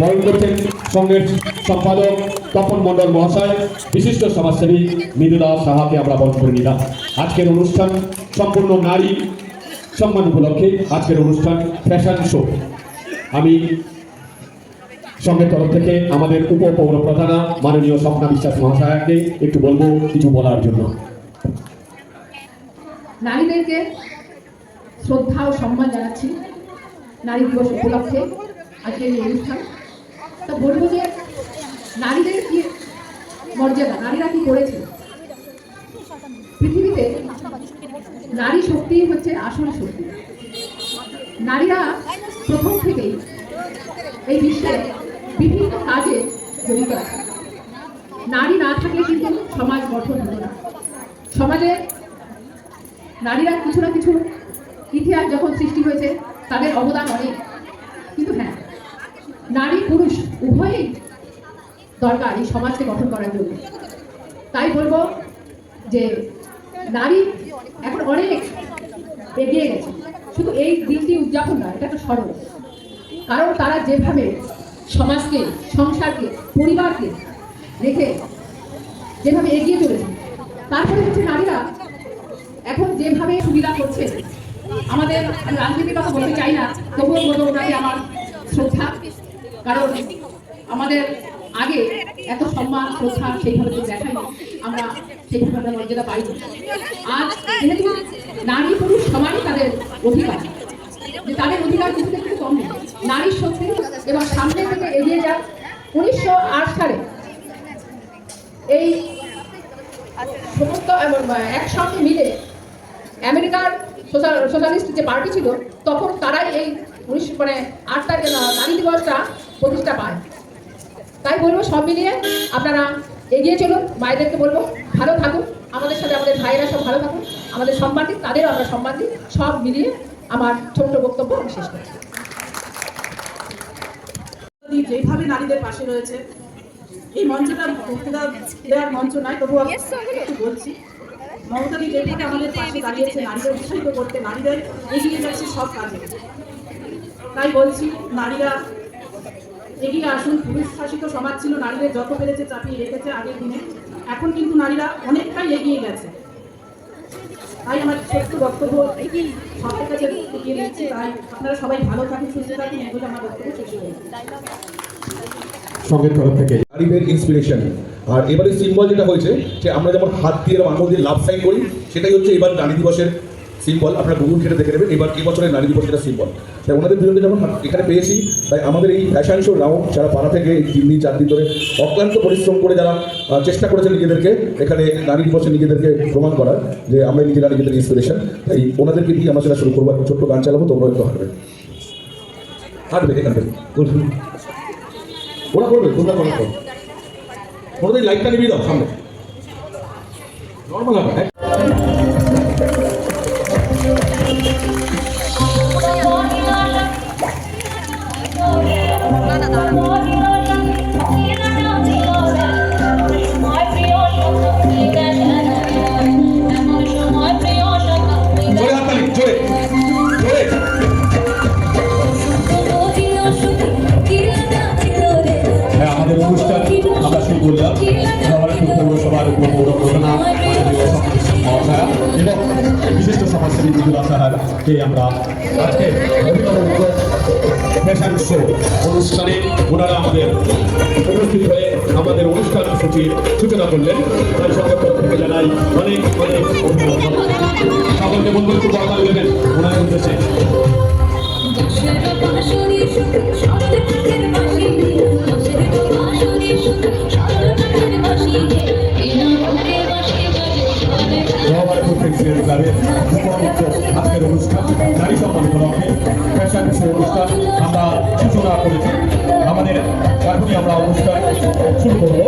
বরণ করছেন সঙ্গের সম্পাদক তপন মণ্ডল মহাশয়, বিশিষ্ট সমাজসেবী মৃদুলা সাহাকে আমরা বরণ করে নিলাম। আজকের অনুষ্ঠান সম্পূর্ণ নারী সম্মান উপলক্ষে আজকের অনুষ্ঠান ফ্যাশন শো। আমি সঙ্গের তরফ থেকে আমাদের উপ পৌর প্রধানা মাননীয় স্বপ্না বিশ্বাস মহাশয়াকে একটু বলব কিছু বলার জন্য। নারীদেরকে শ্রদ্ধা ও সম্মান জানাচ্ছি। নারী দিবস উপলক্ষে আজকের এই অনুষ্ঠান। তো বলব যে নারীদের কি মর্যাদা? নারীরা কি করেছে? পৃথিবীতে নারী শক্তি হচ্ছে আসল শক্তি। নারীরা প্রথম থেকেই এই বিশ্বে বিভিন্ন কাজে জড়িত আছে। নারী না থাকলে কিন্তু সমাজ গঠন হতো না। সমাজে নারীরা কিছু না কিছু ইতিহাস যখন সৃষ্টি হয়েছে, তাদের অবদান অনেক। নারী পুরুষ উভয়ই দরকার এই সমাজকে গঠন করার জন্য। তাই বলব যে নারী এখন অনেক এগিয়ে গেছে। শুধু এই দিনটি উদযাপন না এটা একটা স্মরণ। কারণ তারা যেভাবে সমাজকে, সংসারকে, পরিবারকে রেখে যেভাবে এগিয়ে চলেছে, তারপরে হচ্ছে নারীরা এখন যেভাবে সুবিধা করছে, আমাদের আমি রাজনীতির কথা বলতে চাই না, তবুও বলব ওনাকে আমার শ্রদ্ধা। কারণ আমাদের আগে এত সম্মান, শ্রদ্ধা সেইভাবে তো দেখাই আমরা সেইভাবে মর্যাদা পাই আজ যেহেতু নারী পুরুষ সমানই তাদের অধিকার, যে তাদের অধিকার কিছুতে একটু কম নারীর শক্তি এবং সামনে থেকে এগিয়ে যান উনিশশো আট সালে এই সমস্ত একসঙ্গে মিলে আমেরিকার সোশ্যাল, সোশ্যালিস্ট যে পার্টি ছিল, তখন তারাই এই উনিশশো মানে আট তারিখ নারী দিবসটা প্রতিষ্ঠা পায়। তাই বলব সব মিলিয়ে আপনারা এগিয়ে চলুন মায়েদেরকে বলব ভালো থাকুন আমাদের সাথে আমাদের ভাইয়েরা সব ভালো থাকুন আমাদের সম্মান দিন তাদেরও আমরা সম্মান দিই সব মিলিয়ে আমার ছোট্ট বক্তব্য আমি শেষ করছি। যেভাবে নারীদের পাশে রয়েছে এই মঞ্চটা বক্তৃতা দেওয়ার মঞ্চ নয় তবু একটু বলছি মমতাদি যেভাবে আমাদের পাশে দাঁড়িয়েছে নারীদের উৎসাহিত করতে নারীদের এগিয়ে যাচ্ছে সব কাজে। তাই বলছি নারীরা এগিয়ে আসুন। পুরুষ শাসিত সমাজ ছিল, নারীদের যত পেরেছে চাপিয়ে রেখেছে আগের দিনে। এখন কিন্তু নারীরা অনেকটাই এগিয়ে গেছে। তাই আমার ছোট্ট বক্তব্য সবার কাছে এগিয়ে তাই আপনারা সবাই ভালো থাকুন, সুস্থ থাকুন এগুলো আমার বক্তব্য, শেষ হয়ে সঙ্গের তরফ থেকে ইন্সপিরেশন আর এবারে সিম্বল যেটা হয়েছে, যে আমরা যেমন হাত দিয়ে আঙুল দিয়ে লাভ সাইন করি, সেটাই হচ্ছে এবার নারী দিবসের সিম্বল আপনারা গুগল ঘেটে দেখে নেবেন, এবার এবছরের নারী দিবস এটা সিম্বল তাই ওনাদের দুজনকে যখন এখানে পেয়েছি, তাই আমাদের এই ফ্যাশন শো রাউন্ড যারা পাড়া থেকে তিন দিন, চার দিন ধরে অক্লান্ত পরিশ্রম করে যারা চেষ্টা করেছে নিজেদেরকে, এখানে নারী দিবসে নিজেদেরকে প্রমাণ করার, যে আমরা নিজেরা নিজেদের ইন্সপিরেশন তাই ওনাদেরকে দিয়ে আমরা সেটা শুরু করব ছোট্ট গান চালাবো তোমরা একটু হাঁটবে। হাঁটবে এখান থেকে। ওরা করবে, তোমরা করবে কোনোদিন লাইটটা নিবি দাও, সামনে। নর্মাল হবে পৌরসভার উপ পৌর মহাশয়া। এবং বিশিষ্ট সমাজসেবী মৃদুলা সাহারকে আমরা আজকে ফ্যাশন শো অনুষ্ঠানে ওনারা আমাদের উপস্থিত হয়ে আমাদের অনুষ্ঠান সূচির সূচনা করলেন। তাই সবার পক্ষ থেকে জানাই অনেক অনেক অভিনন্দন সকলকে বন্ধু একটু দেবেন ওনার উদ্দেশ্যে। উপলক্ষে ফ্যাশন শো অনুষ্ঠান আমরা সূচনা করেছি আমাদের এখনই আমরা অনুষ্ঠান শুরু করব।